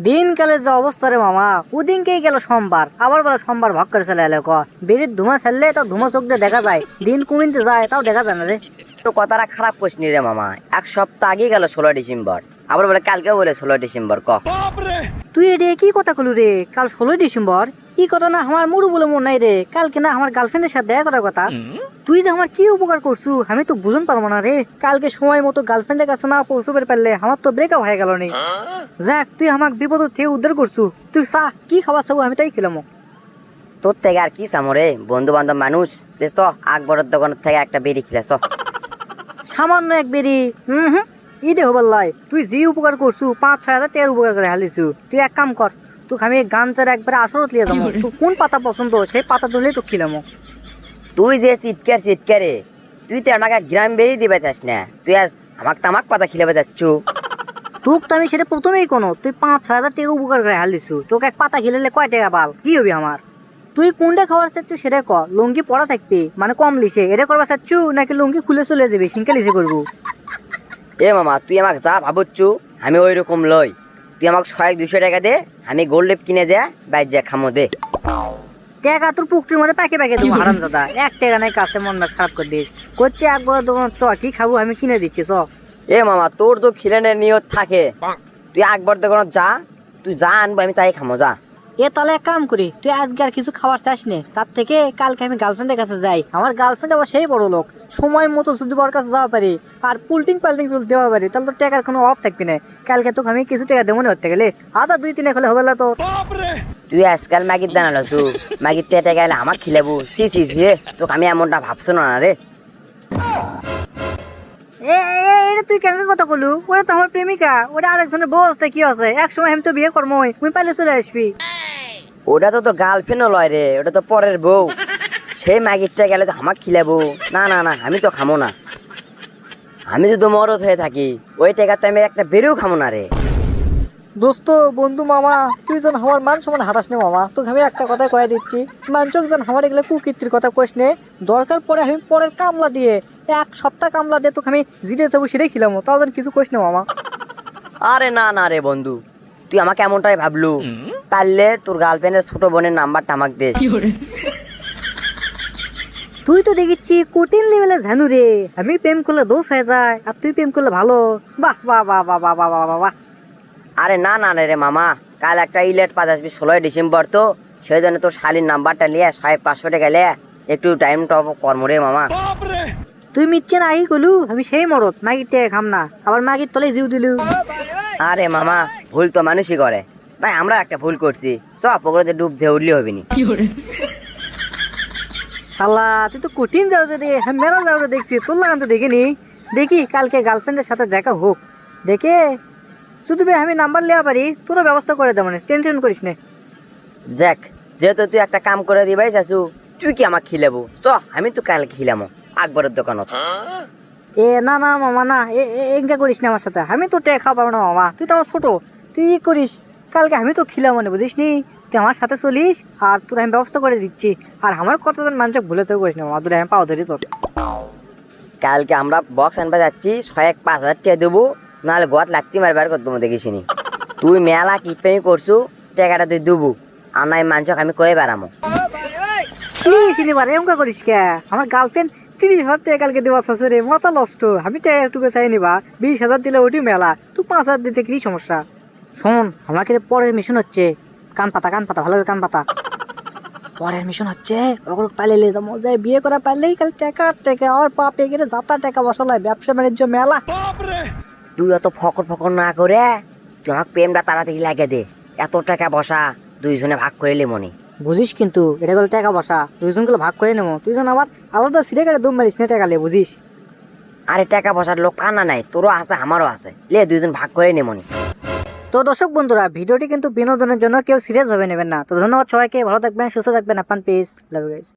দিনকালে যে অবস্থা রে মামা ওদিনকেই গেল সোমবার। আবার বলে সোমবার ভাগ করে চলে এলো ক বেরির ধুমা ছাড়লে তাও ধুমা চোখ দিয়ে দেখা যায় দিন কুমিনতে যায় তাও দেখা যায় না রে। তো কথাটা খারাপ করিসনি রে মামা এক সপ্তাহ আগে গেল ষোলো ডিসেম্বর। আবার বলে কালকে বলে ষোলো ডিসেম্বর ক? তুই এটা কি কথা কলু রে? কাল ষোলোই ডিসেম্বর? কি কথা না আমার মুড়ু বলে মন নাই রে। কালকে না আমার গার্লফ্রেন্ডের সাথে দেখা করার কথা। তুই যে আমার কি উপকার করছু আমি তো বুঝন পারব না রে। কালকে সময় মতো গার্লফ্রেন্ডের কাছে না পৌঁছবে পারলে আমার তো ব্রেকআপ হয়ে গেল নি। যাক তুই আমাক বিপদ থেকে উদ্ধার করছু। তুই চা কি খাবার চাবো আমি তাই খেলাম। তোর থেকে আর কি সামরে বন্ধু বান্ধব মানুষ চ আকবরের দোকান থেকে একটা বেরি খেলে চ। সামান্য এক বেরি হুম হুম ইদে হবার লাই। তুই যে উপকার করছু পাঁচ ছয় হাজার টাকার উপকার করে হালিছু। তুই এক কাম কর তুই আমি গাঞ্জার একবারে আসরত লিয়ে যাব তুই কোন পাতা পছন্দ? সেই পাতা তুলে তো খিলামো তুই যে চিৎকার চিৎকারে তুই তো আমাকে গ্রাম বেরিয়ে দিবে চাস না। তুই আজ আমাক তামাক পাতা খিলাবে যাচ্ছু। তোক তো আমি সেটা প্রথমেই কোনো তুই পাঁচ ছয় হাজার টাকা উপকার করে হালিছু তোকে এক পাতা খেলে কয় টাকা বাল কি হবি আমার? তুই কোনটা খাবার চাচ্ছু সেটা ক। লুঙ্গি পড়া থাকবি মানে কম লিসে এটা করবা চাচ্ছু নাকি লুঙ্গি খুলে চলে যাবি সিঙ্কা লিসে করব? এ মামা তুই আমাকে যা ভাবচ্ছু আমি ওই রকম লই। তুই আমাকে ছয় দুশো টাকা দে আমি গোল্ড লেপ কিনে দে বাইর যা খামো দে। টাকা তোর পুকুরের মধ্যে প্যাকে প্যাকে দেবো হারাম দাদা। এক টাকা নাই কাছে মন মাছ খারাপ করে দিস। করছে একবার দোকান চ কি খাব আমি কিনে দিচ্ছি চ। এ মামা তোর তো খিলেনের নিয়ত থাকে। তুই একবার দোকান যা তুই যা আনব আমি তাই খামো যা। এ তাহলে এক কাম করি তুই আজকে আর কিছু খাবার চাস নে তার থেকে কালকে আমি গার্লফ্রেন্ডের কাছে যাই। আমার গার্লফ্রেন্ড আবার সেই বড় লোক। সময় মতো যদি ওর কাছে যাওয়া পারি আর পুলটিং পাল্টিং চলতে দেওয়া পারি তাহলে তো টাকার কোনো অভাব থাকবে না। কালকে তোকে আমি কিছু টাকা দেবো না হতে গেলে আদা দুই তিনে হলে হবে না তো। তুই আজকাল ম্যাগির দানা লসু ম্যাগির তেটে গেলে আমার খিলেবু। সি সি সি তোকে আমি এমনটা ভাবছ না রে। এ এ, এ, এটা তুই কেন কথা বলু ওরা তো আমার প্রেমিকা ওটা আরেকজনের বউ আছে কি আছে? এক সময় আমি তো বিয়ে করব তুই পাইলে চলে আসবি। ওটা তো তোর গার্লফ্রেন্ডও লয় রে ওটা তো পরের বউ। সেই ম্যাগিরটা গেলে তো আমার খিলাবো। না না না আমি তো খামো না। আমি যদি মরদ হয়ে থাকি ওই টাকা তো আমি একটা বেরেও খামো না রে। দোস্ত বন্ধু মামা তুই যেন আমার মান সমান হারাস নে মামা। তোকে আমি একটা কথা কয়ে দিচ্ছি। মানচক যেন আমার এগুলো কুকীর্তির কথা কোস নে। দরকার পরে আমি পরের কামলা দিয়ে এক সপ্তাহ কামলা দিয়ে তোকে আমি জিরে যাব সেটাই খিলাম। তাও যেন কিছু কোস না মামা। আরে না না রে বন্ধু। তুই আমাকে এমনটাই ভাবলু। পারলে তোর গার্লফ্রেন্ডের ছোট বোনের নাম্বারটা আমাকে দে। তুই তো দেখিচ্ছি কঠিন লেভেলে ঝানু রে। আমি প্রেম করলে দোষ হয়ে যায় আর তুই প্রেম করলে ভালো। বাহ বাহ বাহ বাহ বাহ বাহ বাহ বাহ আরে না না রে মামা কাল একটা ইলেট পাঁচ আসবি ষোলোই ডিসেম্বর তো সেই জন্য তোর শালির নাম্বারটা নিয়ে ছয় পাঁচশো টাকা লে একটু টাইম টপ কর্ম রে মামা। তুই মিচ্ছে না আগে কলু আমি সেই মরত মাগির টেকে খাম না। আবার মাগির তলে জিউ দিলু। আরে মামা ভুল তো মানুষই করে। ভাই আমরা একটা ভুল করছি। সব পুকুরে ডুব দিয়ে উঠলে হবে নি শালা তুই তো কঠিন যাও রে আমি মেলা যাও রে দেখছি। তোর লাগান তো দেখিনি। দেখি কালকে গার্লফ্রেন্ডের সাথে দেখা হোক। দেখে শুধু আমি নাম্বার নেওয়া পারি তোরও ব্যবস্থা করে দেবো না টেনশন করিস না। যাক যেহেতু তুই একটা কাম করে দিবাই চাচু তুই কি আমাকে খিলাবো? চ আমি তো কাল খিলামো আকবরের দোকানত। এ না না মামা না এ এ- করিস না আমার সাথে। আমি তো টেকা খাওয়া পাবো না মামা। তুই তো আমার ছোট। তুই ই করিস? কালকে আমি তো খিলাম মানে বুঝিস নি? তুই আমার সাথে চলিস আর তোর আমি ব্যবস্থা করে দিচ্ছি। আর আমার কথা যেন মানুষ ভুলে তো করিস না মামা তোর আমি পাও ধরি তোর। কালকে আমরা বক্স আনবা যাচ্ছি ছয় এক পাঁচ হাজার টাকা দেবো নাহলে গত লাগতে মারবার কত তোমার দেখিস নি। তুই মেলা কিটপেমি করছু টাকাটা তুই দেবো আর নাই মানসক আমি কয়ে বেড়ামো। কি শনিবার এমকা করিস কে? আমার গার্লফ্রেন্ড তিরিশ হাজার টাকা কালকে দেওয়া আছে রে মাথা নষ্ট। আমি টাকা একটু চাই নিবা বিশ হাজার দিলে ওটি মেলা তুই পাঁচ হাজার দিতে কি সমস্যা? শোন আমাকে পরের মিশন হচ্ছে কান পাতা কান পাতা ভালো করে কান পাতা। পরের মিশন হচ্ছে ওগুলো পালে লে যাব যাই বিয়ে করা পারলেই কাল টাকা টাকা আর পাপে গেলে যাতা টাকা বসালাই ব্যবসা বাণিজ্য মেলা। তুই অত ফকর ফকর না করে তুই আমাকে প্রেমটা তাড়াতাড়ি লাগে দে। এত টাকা বসা দুইজনে ভাগ করে লে মনে বুঝিস কিন্তু এটা বলে টাকা বসা দুইজনগুলো ভাগ করে নেব। দুইজন আবার আলাদা সিরে কাটে দুম মারিস না টাকা লে বুঝিস? আরে টাকা বসার লোক কানা নাই তোরও আছে আমারও আছে। লে দুইজন ভাগ করে নে। মনে তো দর্শক বন্ধুরা, ভিডিওটি কিন্তু বিনোদনের জন্য কেউ সিরিয়াস ভাবে নেবেন না। তো ধন্যবাদ সবাইকে, ভালো থাকবেন, সুস্থ থাকবেন আপান পিস লাভ গাইস